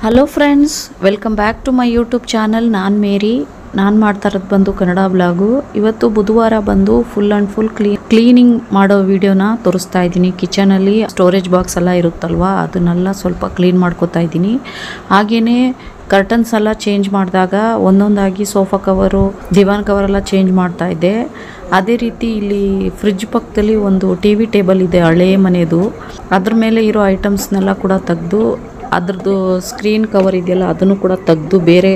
Hello friends welcome back to my YouTube channel ನಾನು Mary ನಾನು ಮಾಡ್ತಾ ಇರೋದು ಬಂದು ಕನ್ನಡ ಬ್ಲಾಗು ಇವತ್ತು ಬುಧವಾರ ಬಂದು ಫುಲ್ ಆ್ಯಂಡ್ ಫುಲ್ ಕ್ಲೀ ಕ್ಲೀನಿಂಗ್ ಮಾಡೋ ವಿಡಿಯೋನ ತೋರಿಸ್ತಾ ಇದ್ದೀನಿ. ಕಿಚನಲ್ಲಿ ಸ್ಟೋರೇಜ್ ಬಾಕ್ಸ್ ಎಲ್ಲ ಇರುತ್ತಲ್ವಾ, ಅದನ್ನೆಲ್ಲ ಸ್ವಲ್ಪ ಕ್ಲೀನ್ ಮಾಡ್ಕೋತಾ ಇದ್ದೀನಿ. ಹಾಗೆಯೇ ಕರ್ಟನ್ಸ್ ಎಲ್ಲ ಚೇಂಜ್ ಮಾಡಿದಾಗ ಒಂದೊಂದಾಗಿ ಸೋಫಾ ಕವರು ದಿವಾನ್ ಕವರ್ ಎಲ್ಲ ಚೇಂಜ್ ಮಾಡ್ತಾ ಇದ್ದೆ. ಅದೇ ರೀತಿ ಇಲ್ಲಿ ಫ್ರಿಜ್ ಪಕ್ಕದಲ್ಲಿ ಒಂದು ಟಿ ವಿ ಟೇಬಲ್ ಇದೆ, ಹಳೇ ಮನೆಯದು ಅದ್ರ ಮೇಲೆ ಇರೋ ಐಟಮ್ಸ್ನೆಲ್ಲ ಕೂಡ ತೆಗೆದು ಅದ್ರದ್ದು ಸ್ಕ್ರೀನ್ ಕವರ್ ಇದೆಯಲ್ಲ, ಅದನ್ನು ಕೂಡ ತೆಗೆದು ಬೇರೆ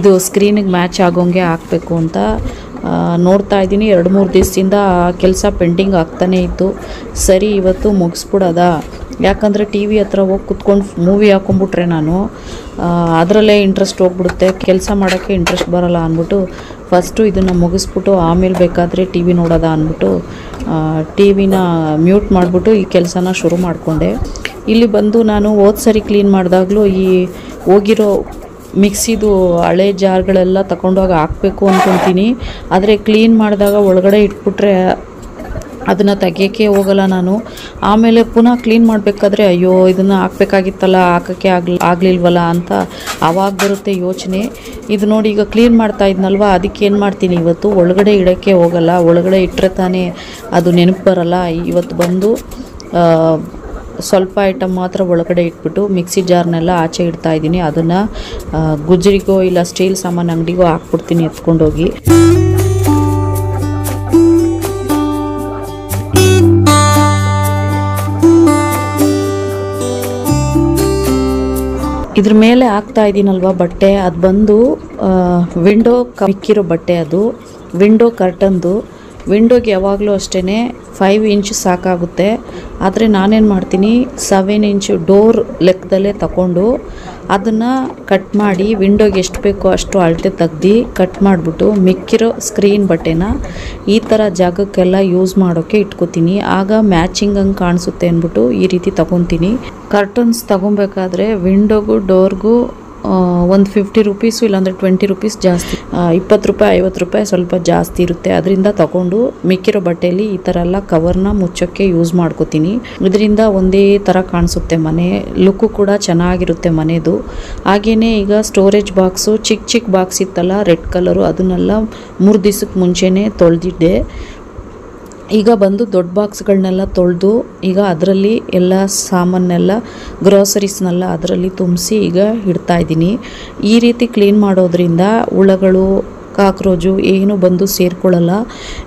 ಇದು ಸ್ಕ್ರೀನಿಗೆ ಮ್ಯಾಚ್ ಆಗೋಂಗೆ ಹಾಕಬೇಕು ಅಂತ ನೋಡ್ತಾ ಇದ್ದೀನಿ. ಎರಡು ಮೂರು ದಿವಸದಿಂದ ಕೆಲಸ ಪೆಂಡಿಂಗ್ ಆಗ್ತಾನೇ ಇತ್ತು. ಸರಿ, ಇವತ್ತು ಮುಗಿಸ್ಬಿಡೋದ? ಯಾಕಂದರೆ ಟಿ ವಿ ಹತ್ರ ಹೋಗಿ ಕುತ್ಕೊಂಡು ಮೂವಿ ಹಾಕೊಂಡ್ಬಿಟ್ರೆ ನಾನು ಅದರಲ್ಲೇ ಇಂಟ್ರೆಸ್ಟ್ ಹೋಗ್ಬಿಡುತ್ತೆ. ಕೆಲಸ ಮಾಡೋಕ್ಕೆ ಇಂಟ್ರೆಸ್ಟ್ ಬರೋಲ್ಲ ಅಂದ್ಬಿಟ್ಟು ಫಸ್ಟು ಇದನ್ನು ಮುಗಿಸ್ಬಿಟ್ಟು ಆಮೇಲೆ ಬೇಕಾದರೆ ಟಿ ವಿ ನೋಡೋದ ಅಂದ್ಬಿಟ್ಟು ಟಿ ವಿನ ಮ್ಯೂಟ್ ಮಾಡಿಬಿಟ್ಟು ಈ ಕೆಲಸನ ಶುರು ಮಾಡಿಕೊಂಡೆ. ಇಲ್ಲಿ ಬಂದು ನಾನು ಹೋದ ಸರಿ ಕ್ಲೀನ್ ಮಾಡಿದಾಗಲೂ ಈ ಹೋಗಿರೋ ಮಿಕ್ಸಿದು ಹಳೆ ಜಾರ್ಗಳೆಲ್ಲ ತಗೊಂಡೋಗಿ ಹಾಕಬೇಕು ಅಂದ್ಕೊತೀನಿ ಆದರೆ ಕ್ಲೀನ್ ಮಾಡಿದಾಗ ಒಳಗಡೆ ಇಟ್ಬಿಟ್ರೆ ಅದನ್ನು ತೆಗಿಯೋಕ್ಕೆ ಹೋಗಲ್ಲ ನಾನು. ಆಮೇಲೆ ಪುನಃ ಕ್ಲೀನ್ ಮಾಡಬೇಕಾದ್ರೆ ಅಯ್ಯೋ, ಇದನ್ನು ಹಾಕ್ಬೇಕಾಗಿತ್ತಲ್ಲ, ಹಾಕೋಕ್ಕೆ ಆಗ್ಲಿ, ಆಗಲಿಲ್ವಲ್ಲ ಅಂತ ಆವಾಗ ಬರುತ್ತೆ ಯೋಚನೆ. ಇದು ನೋಡಿ ಈಗ ಕ್ಲೀನ್ ಮಾಡ್ತಾ ಇದ್ನಲ್ವ, ಅದಕ್ಕೆ ಏನು ಮಾಡ್ತೀನಿ? ಇವತ್ತು ಒಳಗಡೆ ಇಡೋಕ್ಕೆ ಹೋಗಲ್ಲ, ಒಳಗಡೆ ಇಟ್ಟರೆ ತಾನೇ ಅದು ನೆನಪು ಬರಲ್ಲ. ಇವತ್ತು ಬಂದು ಸ್ವಲ್ಪ ಐಟಮ್ ಮಾತ್ರ ಒಳಗಡೆ ಇಟ್ಬಿಟ್ಟು ಮಿಕ್ಸಿ ಜಾರ್ನೆಲ್ಲ ಆಚೆ ಇಡ್ತಾ ಇದ್ದೀನಿ. ಅದನ್ನು ಗುಜರಿಗೋ ಇಲ್ಲ ಸ್ಟೀಲ್ ಸಾಮಾನು ಅಂಗಡಿಗೋ ಹಾಕ್ಬಿಡ್ತೀನಿ ಎತ್ಕೊಂಡೋಗಿ. ಇದ್ರ ಮೇಲೆ ಹಾಕ್ತಾ ಇದ್ದೀನಲ್ವ ಬಟ್ಟೆ? ಅದು ಬಂದು ವಿಂಡೋ ಕಿಕ್ಕಿರೋ ಬಟ್ಟೆ ಅದು. ವಿಂಡೋ ಕರ್ಟನ್ದು ವಿಂಡೋಗೆ ಯಾವಾಗಲೂ ಅಷ್ಟೇ ಫೈವ್ ಇಂಚ್ ಸಾಕಾಗುತ್ತೆ. ಆದರೆ ನಾನೇನು ಮಾಡ್ತೀನಿ ಸೆವೆನ್ ಇಂಚ್ ಡೋರ್ ಲೆಕ್ಕದಲ್ಲೇ ತಗೊಂಡು ಅದನ್ನು ಕಟ್ ಮಾಡಿ ವಿಂಡೋಗೆ ಎಷ್ಟು ಬೇಕೋ ಅಷ್ಟು ಅಳತೆ ತೆಗ್ದು ಕಟ್ ಮಾಡಿಬಿಟ್ಟು ಮಿಕ್ಕಿರೋ ಸ್ಕ್ರೀನ್ ಬಟ್ಟೆನ ಈ ಥರ ಜಾಗಕ್ಕೆಲ್ಲ ಯೂಸ್ ಮಾಡೋಕ್ಕೆ ಇಟ್ಕೋತೀನಿ. ಆಗ ಮ್ಯಾಚಿಂಗ್ ಹಂಗೆ ಕಾಣಿಸುತ್ತೆ ಅಂದ್ಬಿಟ್ಟು ಈ ರೀತಿ ತಗೊತೀನಿ. ಕರ್ಟನ್ಸ್ ತಗೊಬೇಕಾದ್ರೆ ವಿಂಡೋಗೂ ಡೋರ್ಗೂ ಒಂದು ಫಿಫ್ಟಿ ರುಪೀಸು ಇಲ್ಲಾಂದರೆ ಟ್ವೆಂಟಿ ರುಪೀಸ್ ಜಾಸ್ತಿ. ಇಪ್ಪತ್ತು ರೂಪಾಯಿ, ಐವತ್ತು ರೂಪಾಯಿ ಸ್ವಲ್ಪ ಜಾಸ್ತಿ ಇರುತ್ತೆ. ಅದರಿಂದ ತಗೊಂಡು ಮಿಕ್ಕಿರೋ ಬಟ್ಟೆಯಲ್ಲಿ ಈ ಥರ ಎಲ್ಲ ಕವರ್ನ ಮುಚ್ಚೋಕ್ಕೆ ಯೂಸ್ ಮಾಡ್ಕೋತೀನಿ. ಇದರಿಂದ ಒಂದೇ ಥರ ಕಾಣಿಸುತ್ತೆ ಮನೆ. ಲುಕ್ಕು ಕೂಡ ಚೆನ್ನಾಗಿರುತ್ತೆ ಮನೆದು. ಹಾಗೆಯೇ ಈಗ ಸ್ಟೋರೇಜ್ ಬಾಕ್ಸು ಚಿಕ್ಕ ಚಿಕ್ಕ ಬಾಕ್ಸ್ ಇತ್ತಲ್ಲ ರೆಡ್ ಕಲರು ಅದನ್ನೆಲ್ಲ ಮೂರು ದಿವಸಕ್ಕೆ ಮುಂಚೆನೇ ತೊಳೆದಿದ್ದೆ. ಈಗ ಬಂದು ದೊಡ್ಡ ಬಾಕ್ಸ್ಗಳನ್ನೆಲ್ಲ ತೊಳೆದು ಈಗ ಅದರಲ್ಲಿ ಎಲ್ಲ ಸಾಮಾನೆಲ್ಲ, ಗ್ರೋಸರೀಸ್ನೆಲ್ಲ ಅದರಲ್ಲಿ ತುಂಬಿಸಿ ಈಗ ಇಡ್ತಾ ಇದ್ದೀನಿ. ಈ ರೀತಿ ಕ್ಲೀನ್ ಮಾಡೋದ್ರಿಂದ ಹುಳಗಳು ಕಾಕ್ರೋಜು ಏನು ಬಂದು ಸೇರ್ಕೊಳ್ಳಲ್ಲ.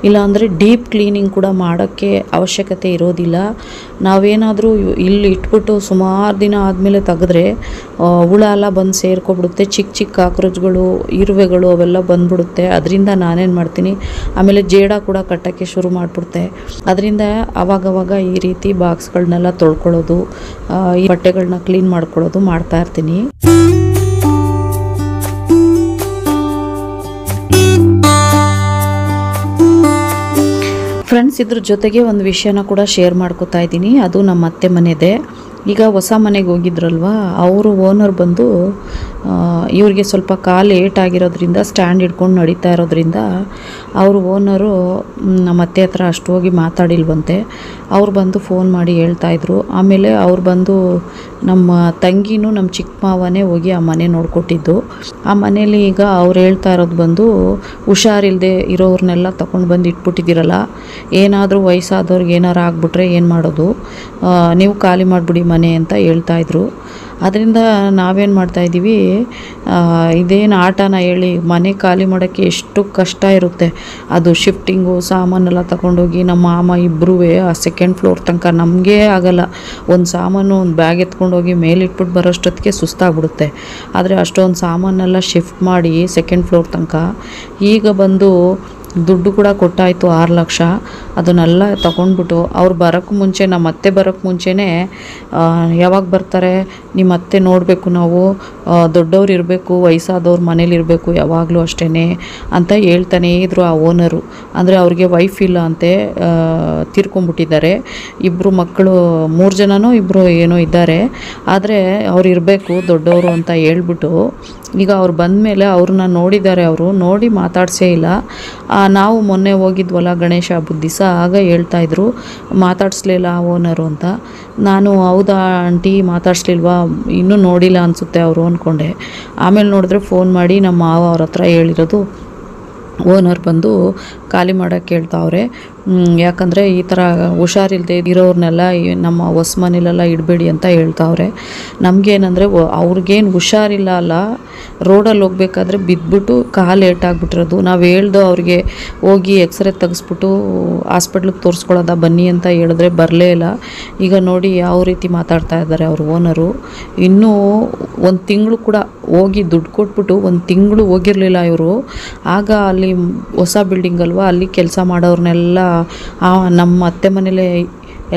ಇಲ್ಲಾಂದರೆ ಡೀಪ್ ಕ್ಲೀನಿಂಗ್ ಕೂಡ ಮಾಡೋಕ್ಕೆ ಅವಶ್ಯಕತೆ ಇರೋದಿಲ್ಲ. ನಾವೇನಾದರೂ ಇಲ್ಲಿ ಇಟ್ಬಿಟ್ಟು ಸುಮಾರು ದಿನ ಆದಮೇಲೆ ತೆಗೆದ್ರೆ ಹುಳ ಎಲ್ಲ ಬಂದು ಸೇರ್ಕೊಬಿಡುತ್ತೆ. ಚಿಕ್ಕ ಚಿಕ್ಕ ಕಾಕ್ರೋಚ್ಗಳು, ಇರುವೆಗಳು ಅವೆಲ್ಲ ಬಂದ್ಬಿಡುತ್ತೆ. ಅದರಿಂದ ನಾನೇನು ಮಾಡ್ತೀನಿ? ಆಮೇಲೆ ಜೇಡ ಕೂಡ ಕಟ್ಟೋಕ್ಕೆ ಶುರು ಮಾಡಿಬಿಡುತ್ತೆ. ಅದರಿಂದ ಅವಾಗವಾಗ ಈ ರೀತಿ ಬಾಕ್ಸ್ಗಳನ್ನೆಲ್ಲ ತೊಳ್ಕೊಳ್ಳೋದು ಈ ಬಟ್ಟೆಗಳನ್ನ ಕ್ಲೀನ್ ಮಾಡ್ಕೊಳ್ಳೋದು ಮಾಡ್ತಾ ಇರ್ತೀನಿ. ಫ್ರೆಂಡ್ಸ್ ಇದ್ರ ಜೊತೆಗೆ ಒಂದು ವಿಷಯನ ಕೂಡ ಶೇರ್ ಮಾಡ್ಕೋತಾ ಇದ್ದೀನಿ. ಅದು ನಮ್ಮ ಅತ್ತೆ ಮನೆದೆ. ಈಗ ಹೊಸ ಮನೆಗೆ ಹೋಗಿದ್ರಲ್ವ? ಅವರು ಓನರ್ ಬಂದು ಇವ್ರಿಗೆ ಸ್ವಲ್ಪ ಕಾಲು ಏಟ್ ಆಗಿರೋದ್ರಿಂದ ಸ್ಟ್ಯಾಂಡ್ ಹಿಡ್ಕೊಂಡು ನಡೀತಾ ಇರೋದ್ರಿಂದ, ಅವರು ಓನರು ನಮ್ಮ ಅತ್ತೆ ಹತ್ರ ಅಷ್ಟು ಹೋಗಿ ಮಾತಾಡಿಲ್ವಂತೆ. ಅವ್ರು ಬಂದು ಫೋನ್ ಮಾಡಿ ಹೇಳ್ತಾ ಇದ್ರು. ಆಮೇಲೆ ಅವ್ರು ಬಂದು ನಮ್ಮ ತಂಗಿನೂ ನಮ್ಮ ಚಿಕ್ಕ ಮಾವನೇ ಹೋಗಿ ಆ ಮನೆ ನೋಡ್ಕೊಟ್ಟಿದ್ದು. ಆ ಮನೇಲಿ ಈಗ ಅವ್ರು ಹೇಳ್ತಾ ಇರೋದು ಬಂದು ಹುಷಾರಿಲ್ಲದೆ ಇರೋರನ್ನೆಲ್ಲ ತೊಗೊಂಡು ಬಂದು ಇಟ್ಬಿಟ್ಟಿದ್ದೀರಲ್ಲ, ಏನಾದರೂ ವಯಸ್ಸಾದವ್ರಿಗೆ ಏನಾರು ಆಗಿಬಿಟ್ರೆ ಏನು ಮಾಡೋದು? ನೀವು ಖಾಲಿ ಮಾಡಿಬಿಡಿ ಮನೆ ಅಂತ ಹೇಳ್ತಾ ಇದ್ರು. ಅದರಿಂದ ನಾವೇನು ಮಾಡ್ತಾ ಇದ್ದೀವಿ ಆ, ಇದೇನು ಆಟನ ಹೇಳಿ ಮನೆ ಖಾಲಿ ಮಾಡೋಕ್ಕೆ ಎಷ್ಟು ಕಷ್ಟ ಇರುತ್ತೆ. ಅದು ಶಿಫ್ಟಿಂಗು ಸಾಮಾನೆಲ್ಲ ತಗೊಂಡೋಗಿ ನಮ್ಮ ಮಾಮ ಇಬ್ಬರೂ ಆ ಸೆಕೆಂಡ್ ಫ್ಲೋರ್ ತನಕ ನಮಗೇ ಆಗಲ್ಲ. ಒಂದು ಸಾಮಾನು ಒಂದು ಬ್ಯಾಗ್ ಎತ್ಕೊಂಡೋಗಿ ಮೇಲಿಟ್ಬಿಟ್ಟು ಬರೋಷ್ಟೊತ್ತಿಗೆ ಸುಸ್ತಾಗ್ಬಿಡುತ್ತೆ. ಆದರೆ ಅಷ್ಟೊಂದು ಸಾಮಾನೆಲ್ಲ ಶಿಫ್ಟ್ ಮಾಡಿ ಸೆಕೆಂಡ್ ಫ್ಲೋರ್ ತನಕ ಈಗ ಬಂದು ದುಡ್ಡು ಕೂಡ ಕೊಟ್ಟಾಯಿತು ಆರು ಲಕ್ಷ. ಅದನ್ನೆಲ್ಲ ತಗೊಂಡ್ಬಿಟ್ಟು ಅವ್ರು ಬರೋಕ್ಕೆ ಮುಂಚೆ ನಮ್ಮ ಅತ್ತೆ ಬರೋಕ್ಕೆ ಮುಂಚೆನೇ ಯಾವಾಗ ಬರ್ತಾರೆ ನಿಮ್ಮ ಅತ್ತೆ ನೋಡಬೇಕು ನಾವು ದೊಡ್ಡವ್ರು ಇರಬೇಕು, ವಯಸ್ಸಾದವ್ರು ಮನೇಲಿ ಇರಬೇಕು, ಯಾವಾಗಲೂ ಅಷ್ಟೇ ಅಂತ ಹೇಳ್ತಾನೇ ಇದ್ರು ಆ ಓನರು. ಅಂದರೆ ಅವ್ರಿಗೆ ವೈಫ್ ಇಲ್ಲ ಅಂತೆ ತೀರ್ಕೊಂಡ್ಬಿಟ್ಟಿದ್ದಾರೆ. ಇಬ್ಬರು ಮಕ್ಕಳು, ಮೂರು ಜನನೂ ಇಬ್ಬರು ಏನೋ ಇದ್ದಾರೆ. ಆದರೆ ಅವ್ರು ಇರಬೇಕು, ದೊಡ್ಡವರು ಅಂತ ಹೇಳ್ಬಿಟ್ಟು, ಈಗ ಅವ್ರು ಬಂದಮೇಲೆ ಅವ್ರನ್ನ ನೋಡಿದ್ದಾರೆ ಅವರು, ನೋಡಿ ಮಾತಾಡ್ಸೇ ಇಲ್ಲ. ನಾವು ಮೊನ್ನೆ ಹೋಗಿದ್ವಲ್ಲ ಗಣೇಶ ಹಬ್ಬದ ದಿವಸ ಆಗ ಹೇಳ್ತಾ ಇದ್ರು, ಮಾತಾಡಿಸ್ಲಿಲ್ಲ ಓನರು ಅಂತ. ನಾನು ಹೌದಾ ಆಂಟಿ, ಮಾತಾಡಿಸ್ಲಿಲ್ವಾ? ಇನ್ನೂ ನೋಡಿಲ್ಲ ಅನಿಸುತ್ತೆ ಅವರು ಅಂದ್ಕೊಂಡೆ ಆಮೇಲೆ ನೋಡಿದ್ರೆ ಫೋನ್ ಮಾಡಿ ನಮ್ಮ ಮಾವ ಅವ್ರ ಹತ್ರ ಹೇಳಿರೋದು. ಓನರ್ ಬಂದು ಖಾಲಿ ಮಾಡೋಕ್ಕೆ ಹೇಳ್ತಾವ್ರೆ. ಯಾಕಂದರೆ ಈ ಥರ ಹುಷಾರಿಲ್ಲದೆ ಇರೋರನ್ನೆಲ್ಲ ನಮ್ಮ ಹೊಸ ಮನೇಲೆಲ್ಲ ಇಡಬೇಡಿ ಅಂತ ಹೇಳ್ತಾವ್ರೆ. ನಮಗೇನಂದರೆ ಅವ್ರಿಗೇನು ಹುಷಾರಿಲ್ಲ ಅಲ್ಲ ರೋಡಲ್ಲಿ ಹೋಗ್ಬೇಕಾದ್ರೆ ಬಿದ್ದುಬಿಟ್ಟು ಕಾಲು ಏಟಾಗ್ಬಿಟ್ಟಿರೋದು ನಾವು ಹೇಳ್ದು ಅವ್ರಿಗೆ ಹೋಗಿ ಎಕ್ಸ್ರೇ ತೆಗೆಸ್ಬಿಟ್ಟು ಹಾಸ್ಪಿಟ್ಲಿಗೆ ತೋರಿಸ್ಕೊಳ್ಳೋದ ಬನ್ನಿ ಅಂತ ಹೇಳಿದ್ರೆ ಬರಲೇ ಇಲ್ಲ. ಈಗ ನೋಡಿ ಯಾವ ರೀತಿ ಮಾತಾಡ್ತಾ ಇದ್ದಾರೆ ಅವ್ರ ಓನರು. ಇನ್ನೂ ಒಂದು ತಿಂಗಳು ಕೂಡ ಹೋಗಿ ದುಡ್ಡು ಕೊಟ್ಬಿಟ್ಟು ಒಂದು ತಿಂಗಳು ಹೋಗಿರಲಿಲ್ಲ ಇವರು. ಆಗ ಅಲ್ಲಿ ಹೊಸ ಬಿಲ್ಡಿಂಗ್ ಅಲ್ಲಿ ಕೆಲಸ ಮಾಡೋರನ್ನೆಲ್ಲ ನಮ್ಮ ಅತ್ತೆ ಮನೇಲೆ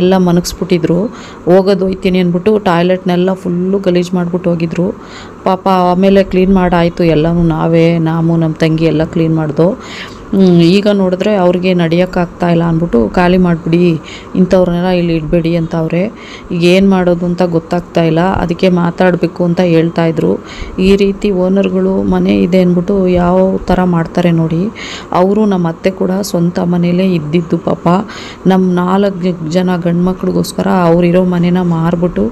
ಎಲ್ಲ ಮನಗಿಸ್ಬಿಟ್ಟಿದ್ರು. ಹೋಗೋದು ಹೋಯ್ತೀನಿ ಅಂದ್ಬಿಟ್ಟು ಟಾಯ್ಲೆಟ್ನೆಲ್ಲ ಫುಲ್ಲು ಗಲೀಜು ಮಾಡಿಬಿಟ್ಟು ಹೋಗಿದ್ರು. ಪಾಪ ಆಮೇಲೆ ಕ್ಲೀನ್ ಮಾಡಾಯಿತು, ಎಲ್ಲನೂ ನಾವೇ ನಾವು ನಮ್ಮ ತಂಗಿ ಎಲ್ಲ ಕ್ಲೀನ್ ಮಾಡ್ದೋ. ಈಗ ನೋಡಿದ್ರೆ ಅವ್ರಿಗೆ ನಡೆಯೋಕ್ಕಾಗ್ತಾ ಇಲ್ಲ ಅಂದ್ಬಿಟ್ಟು ಖಾಲಿ ಮಾಡಿಬಿಡಿ, ಇಂಥವ್ರನ್ನೆಲ್ಲ ಇಲ್ಲಿ ಇಡಬೇಡಿ ಅಂತ ಅವ್ರೆ ಈಗ ಏನು ಮಾಡೋದು ಅಂತ ಗೊತ್ತಾಗ್ತಾ ಇಲ್ಲ, ಅದಕ್ಕೆ ಮಾತಾಡಬೇಕು ಅಂತ ಹೇಳ್ತಾ ಇದ್ರು. ಈ ರೀತಿ ಓನರ್ಗಳು ಮನೆ ಇದೆ ಅಂದ್ಬಿಟ್ಟು ಯಾವ ಥರ ಮಾಡ್ತಾರೆ ನೋಡಿ. ಅವರು ನಮ್ಮ ಅತ್ತೆ ಕೂಡ ಸ್ವಂತ ಮನೇಲೇ ಇದ್ದಿದ್ದು ಪಾಪ. ನಮ್ಮ ನಾಲ್ಕು ಜನ ಗಂಡು ಮಕ್ಳಿಗೋಸ್ಕರ ಅವರಿರೋ ಮನೇನ ಮಾರ್ಬಿಟ್ಟು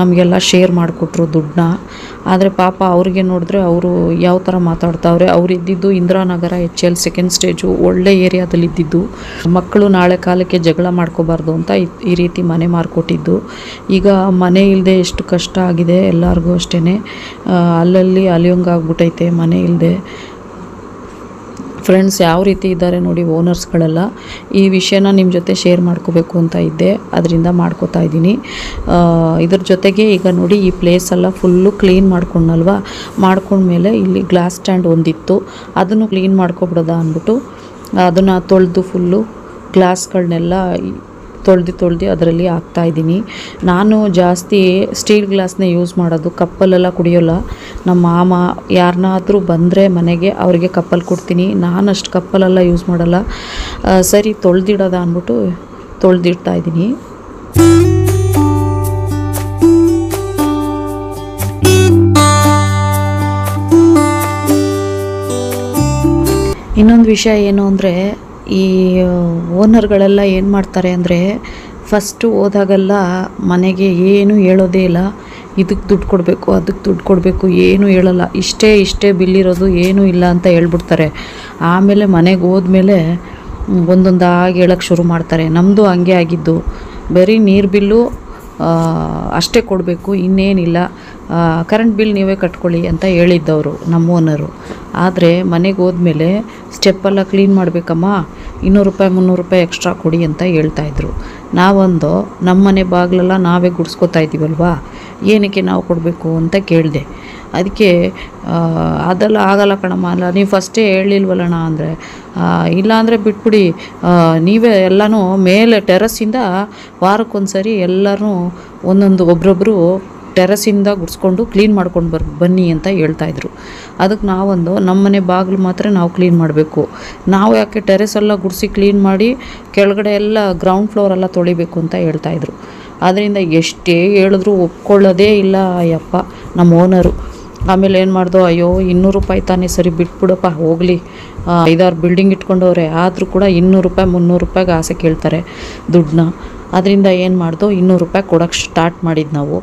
ನಮಗೆಲ್ಲ ಶೇರ್ ಮಾಡಿಕೊಟ್ರು ದುಡ್ಡನ್ನ. ಆದರೆ ಪಾಪ ಅವ್ರಿಗೆ ನೋಡಿದ್ರೆ ಅವರು ಯಾವ ಥರ ಮಾತಾಡ್ತಾವ್ರೆ. ಅವ್ರು ಇದ್ದಿದ್ದು ಇಂದಿರಾನಗರ ಎಲ್ ಸೆಕೆಂಡ್ ಸ್ಟೇಜು ಒಳ್ಳೆ ಏರಿಯಾದಲ್ಲಿ ಇದ್ದಿದ್ದು. ಮಕ್ಕಳು ನಾಳೆ ಕಾಲಕ್ಕೆ ಜಗಳ ಮಾಡ್ಕೋಬಾರ್ದು ಅಂತ ಈ- ರೀತಿ ಮನೆ ಮಾರ್ಕೊಟ್ಟಿದ್ದು. ಈಗ ಮನೆ ಇಲ್ಲದೆ ಎಷ್ಟು ಕಷ್ಟ ಆಗಿದೆ ಎಲ್ಲರಿಗೂ ಅಷ್ಟೇ ಅಲ್ಲಲ್ಲಿ ಅಲಿಯೊಂಗಾಗ್ಬಿಟೈತೆ ಮನೆ ಇಲ್ಲದೆ ಫ್ರೆಂಡ್ಸ್ ಯಾವ ರೀತಿ ಇದ್ದಾರೆ ನೋಡಿ ಓನರ್ಸ್ಗಳೆಲ್ಲ ಈ ವಿಷಯನ ನಿಮ್ಮ ಜೊತೆ ಶೇರ್ ಮಾಡ್ಕೋಬೇಕು ಅಂತ ಇದ್ದೆ. ಅದರಿಂದ ಮಾಡ್ಕೋತಾ ಇದ್ದೀನಿ. ಇದ್ರ ಜೊತೆಗೆ ಈಗ ನೋಡಿ ಈ ಪ್ಲೇಸ್ ಎಲ್ಲ ಫುಲ್ಲು ಕ್ಲೀನ್ ಮಾಡ್ಕೊಂಡಲ್ವಾ? ಮಾಡ್ಕೊಂಡ್ಮೇಲೆ ಇಲ್ಲಿ ಗ್ಲಾಸ್ ಸ್ಟ್ಯಾಂಡ್ ಒಂದಿತ್ತು. ಅದನ್ನು ಕ್ಲೀನ್ ಮಾಡ್ಕೊಬಿಡೋದ ಅಂದ್ಬಿಟ್ಟು ಅದನ್ನು ತೊಳೆದು ಫುಲ್ಲು ಗ್ಲಾಸ್ಗಳನ್ನೆಲ್ಲ ತೊಳ್ದು ತೊಳ್ದು ಅದರಲ್ಲಿ ಹಾಕ್ತಾ ಇದ್ದೀನಿ. ನಾನು ಜಾಸ್ತಿ ಸ್ಟೀಲ್ ಗ್ಲಾಸ್ನೇ ಯೂಸ್ ಮಾಡೋದು ಕಪ್ಪಲ್ಲೆಲ್ಲ ಕುಡಿಯೋಲ್ಲ. ನಮ್ಮ ಮಾಮ ಯಾರನ್ನಾದರೂ ಬಂದರೆ ಮನೆಗೆ ಅವರಿಗೆ ಕಪ್ಪಲ್ಲಿ ಕೊಡ್ತೀನಿ. ನಾನು ಅಷ್ಟು ಕಪ್ಪಲೆಲ್ಲ ಯೂಸ್ ಮಾಡಲ್ಲ. ಸರಿ ತೊಳೆದಿಡೋದ ಅಂದ್ಬಿಟ್ಟು ತೊಳೆದಿಡ್ತಾ ಇದ್ದೀನಿ. ಇನ್ನೊಂದು ವಿಷಯ ಏನು ಅಂದರೆ ಈ ಓನರ್ಗಳೆಲ್ಲ ಏನು ಮಾಡ್ತಾರೆ ಅಂದರೆ ಫಸ್ಟು ಹೋದಾಗೆಲ್ಲ ಮನೆಗೆ ಏನು ಹೇಳೋದೇ ಇಲ್ಲ. ಇದಕ್ಕೆ ದುಡ್ಡು ಕೊಡಬೇಕು ಅದಕ್ಕೆ ದುಡ್ಡು ಕೊಡಬೇಕು, ಏನೂ ಹೇಳಲ್ಲ. ಇಷ್ಟೇ ಇಷ್ಟೇ ಬಿಲ್ ಇರೋದು, ಏನೂ ಇಲ್ಲ ಅಂತ ಹೇಳ್ಬಿಡ್ತಾರೆ. ಆಮೇಲೆ ಮನೆಗೆ ಹೋದ್ಮೇಲೆ ಒಂದೊಂದಾಗಿ ಹೇಳೋಕ್ಕೆ ಶುರು ಮಾಡ್ತಾರೆ. ನಮ್ಮದು ಹಂಗೆ ಆಗಿದ್ದು. ಬರೀ ನೀರು ಬಿಲ್ಲು ಅಷ್ಟೇ ಕೊಡಬೇಕು, ಇನ್ನೇನಿಲ್ಲ. ಕರೆಂಟ್ ಬಿಲ್ ನೀವೇ ಕಟ್ಕೊಳ್ಳಿ ಅಂತ ಹೇಳಿದ್ದವರು ನಮ್ಮ ಓನರು ಆದರೆ ಮನೆಗೆ ಹೋದ್ಮೇಲೆ ಸ್ಟೆಪ್ಪೆಲ್ಲ ಕ್ಲೀನ್ ಮಾಡಬೇಕಮ್ಮ, ಇನ್ನೂರು ರೂಪಾಯಿ, ಮುನ್ನೂರು ರೂಪಾಯಿ ಎಕ್ಸ್ಟ್ರಾ ಕೊಡಿ ಅಂತ ಹೇಳ್ತಾಯಿದ್ರು ನಾವೊಂದು ನಮ್ಮ ಮನೆ ಬಾಗಿಲೆಲ್ಲ ನಾವೇ ಗುಡಿಸ್ಕೊತಾ ಇದ್ದೀವಲ್ವಾ ಏನಕ್ಕೆ ನಾವು ಕೊಡಬೇಕು ಅಂತ ಕೇಳಿದೆ. ಅದಕ್ಕೆ ಅದೆಲ್ಲ ಆಗಲ್ಲ ಕಣಮ್ಮ. ಅಲ್ಲ, ನೀವು ಫಸ್ಟೇ ಹೇಳಿಲ್ವಲ್ಲಣ್ಣ ಅಂದರೆ ಇಲ್ಲಾಂದರೆ ಬಿಟ್ಬಿಡಿ. ನೀವೇ ಎಲ್ಲನೂ ಮೇಲೆ ಟೆರಸಿಂದ ವಾರಕ್ಕೊಂದು ಸರಿ ಎಲ್ಲರೂ ಒಂದೊಂದು ಒಬ್ರೊಬ್ಬರು ಟೆರಸಿಂದ ಗುಡಿಸ್ಕೊಂಡು ಕ್ಲೀನ್ ಮಾಡ್ಕೊಂಡು ಬರ್, ಬನ್ನಿ ಅಂತ ಹೇಳ್ತಾಯಿದ್ರು ಅದಕ್ಕೆ ನಾವೊಂದು ನಮ್ಮನೆ ಬಾಗಿಲು ಮಾತ್ರ ನಾವು ಕ್ಲೀನ್ ಮಾಡಬೇಕು. ನಾವು ಯಾಕೆ ಟೆರೆಸ್ ಎಲ್ಲ ಗುಡಿಸಿ ಕ್ಲೀನ್ ಮಾಡಿ ಕೆಳಗಡೆ ಎಲ್ಲ ಗ್ರೌಂಡ್ ಫ್ಲೋರ್ ಎಲ್ಲ ತೊಳಿಬೇಕು ಅಂತ ಹೇಳ್ತಾಯಿದ್ರು ಅದರಿಂದ ಎಷ್ಟೇ ಹೇಳಿದ್ರು ಒಪ್ಕೊಳ್ಳೋದೇ ಇಲ್ಲ ಅಯ್ಯಪ್ಪ, ನಮ್ಮ ಓನರು ಆಮೇಲೆ ಏನು ಮಾಡ್ದೋ, ಅಯ್ಯೋ, ಇನ್ನೂರು ರೂಪಾಯಿ ತಾನೇ ಸರಿ ಬಿಟ್ಬಿಡಪ್ಪ, ಹೋಗಲಿ. ಐದಾರು ಬಿಲ್ಡಿಂಗ್ ಇಟ್ಕೊಂಡವ್ರೆ, ಆದರೂ ಕೂಡ ಇನ್ನೂರು ರೂಪಾಯಿ, ಮುನ್ನೂರು ರೂಪಾಯಿಗೆ ಆಸೆ ಕೇಳ್ತಾರೆ ದುಡ್ಡನ್ನ ಅದರಿಂದ ಏನು ಮಾಡ್ದೋ, ಇನ್ನೂರು ರೂಪಾಯಿ ಕೊಡೋಕ್ಕೆ ಸ್ಟಾರ್ಟ್ ಮಾಡಿದ್ದು ನಾವು.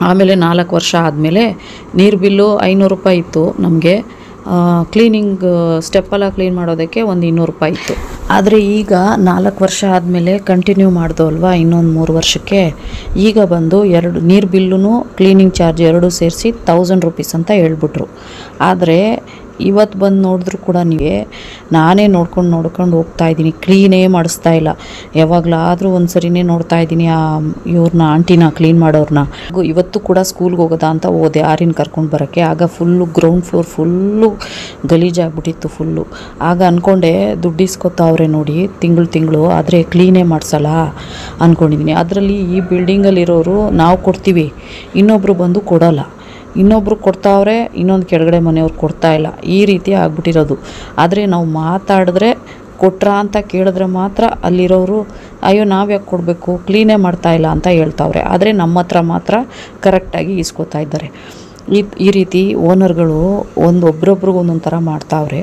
ಆಮೇಲೆ ನಾಲ್ಕು ವರ್ಷ ಆದಮೇಲೆ ನೀರು ಬಿಲ್ಲು ಐನೂರು ರೂಪಾಯಿ ಇತ್ತು ನಮಗೆ. ಕ್ಲೀನಿಂಗ್ ಸ್ಟೆಪ್ಪೆಲ್ಲ ಕ್ಲೀನ್ ಮಾಡೋದಕ್ಕೆ ಒಂದು ಇನ್ನೂರು ರೂಪಾಯಿ ಇತ್ತು. ಆದರೆ ಈಗ ನಾಲ್ಕು ವರ್ಷ ಆದಮೇಲೆ ಕಂಟಿನ್ಯೂ ಮಾಡ್ದೋ ಅಲ್ವಾ? ಇನ್ನೊಂದು ಮೂರು ವರ್ಷಕ್ಕೆ ಈಗ ಬಂದು ಎರಡು, ನೀರು ಬಿಲ್ಲು ಕ್ಲೀನಿಂಗ್ ಚಾರ್ಜ್ ಎರಡೂ ಸೇರಿಸಿ ತೌಸಂಡ್ ರುಪೀಸ್ ಅಂತ ಹೇಳ್ಬಿಟ್ರು. ಆದರೆ ಇವತ್ತು ಬಂದು ನೋಡಿದ್ರು ಕೂಡ ನೀವೇ. ನಾನೇ ನೋಡ್ಕೊಂಡು ನೋಡ್ಕೊಂಡು ಹೋಗ್ತಾ ಇದ್ದೀನಿ. ಕ್ಲೀನೇ ಮಾಡಿಸ್ತಾ ಇಲ್ಲ. ಯಾವಾಗಲಾದರೂ ಒಂದು ಸರಿನೇ ನೋಡ್ತಾ ಇದ್ದೀನಿ ಆ ಇವ್ರನ್ನ ಆಂಟಿನ ಕ್ಲೀನ್ ಮಾಡೋರನ್ನ ಇವತ್ತು ಕೂಡ ಸ್ಕೂಲ್ಗೆ ಹೋಗೋದಾ ಅಂತ ಹೋದೆ. ಆರಿನ ಕರ್ಕೊಂಡು ಬರೋಕ್ಕೆ. ಆಗ ಫುಲ್ಲು ಗ್ರೌಂಡ್ ಫ್ಲೋರ್ ಫುಲ್ಲು ಗಲೀಜಾಗ್ಬಿಟ್ಟಿತ್ತು ಫುಲ್ಲು ಆಗ ಅಂದ್ಕೊಂಡೆ ದುಡ್ಡು ಇಸ್ಕೊತಾವ್ರೆ ನೋಡಿ, ತಿಂಗಳು ತಿಂಗಳು, ಆದರೆ ಕ್ಲೀನೇ ಮಾಡಿಸಲ್ಲ ಅಂದ್ಕೊಂಡಿದ್ದೀನಿ ಅದರಲ್ಲಿ ಈ ಬಿಲ್ಡಿಂಗಲ್ಲಿರೋರು ನಾವು ಕೊಡ್ತೀವಿ. ಇನ್ನೊಬ್ಬರು ಬಂದು ಕೊಡೋಲ್ಲ. ಇನ್ನೊಬ್ರು ಕೊಡ್ತಾವ್ರೆ, ಇನ್ನೊಂದು ಕೆಳಗಡೆ ಮನೆಯವ್ರು ಕೊಡ್ತಾ ಇಲ್ಲ. ಈ ರೀತಿ ಆಗ್ಬಿಟ್ಟಿರೋದು. ಆದರೆ ನಾವು ಮಾತಾಡಿದ್ರೆ ಕೊಟ್ರಾ ಅಂತ ಕೇಳಿದ್ರೆ ಮಾತ್ರ ಅಲ್ಲಿರೋರು, ಅಯ್ಯೋ ನಾವು ಯಾಕೆ ಕೊಡಬೇಕು? ಕ್ಲೀನೇ ಮಾಡ್ತಾ ಇಲ್ಲ ಅಂತ ಹೇಳ್ತಾವ್ರೆ. ಆದರೆ ನಮ್ಮ ಹತ್ರ ಮಾತ್ರ ಕರೆಕ್ಟಾಗಿ ಇಸ್ಕೋತಾ ಇದ್ದಾರೆ. ಈ ಈ ರೀತಿ ಓನರ್ಗಳು ಒಂದು ಒಬ್ರೊಬ್ರಿಗೆ ಒಂದೊಂದು ಥರ ಮಾಡ್ತಾವ್ರೆ.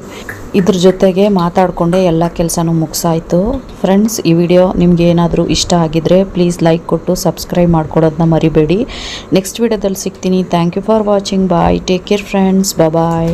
ಇದ್ರ ಜೊತೆಗೆ ಮಾತಾಡಿಕೊಂಡೆ ಎಲ್ಲ ಕೆಲಸನೂ ಮುಗಿಸಾಯ್ತು. ಫ್ರೆಂಡ್ಸ್ ಈ ವಿಡಿಯೋ ನಿಮ್ಗೆ ಏನಾದರೂ ಇಷ್ಟ ಆಗಿದ್ರೆ ಪ್ಲೀಸ್ ಲೈಕ್ ಕೊಟ್ಟು ಸಬ್ಸ್ಕ್ರೈಬ್ ಮಾಡ್ಕೊಡೋದನ್ನ ಮರಿಬೇಡಿ. ನೆಕ್ಸ್ಟ್ ವಿಡಿಯೋದಲ್ಲಿ ಸಿಗ್ತೀನಿ. Thank you for watching bye take care friends bye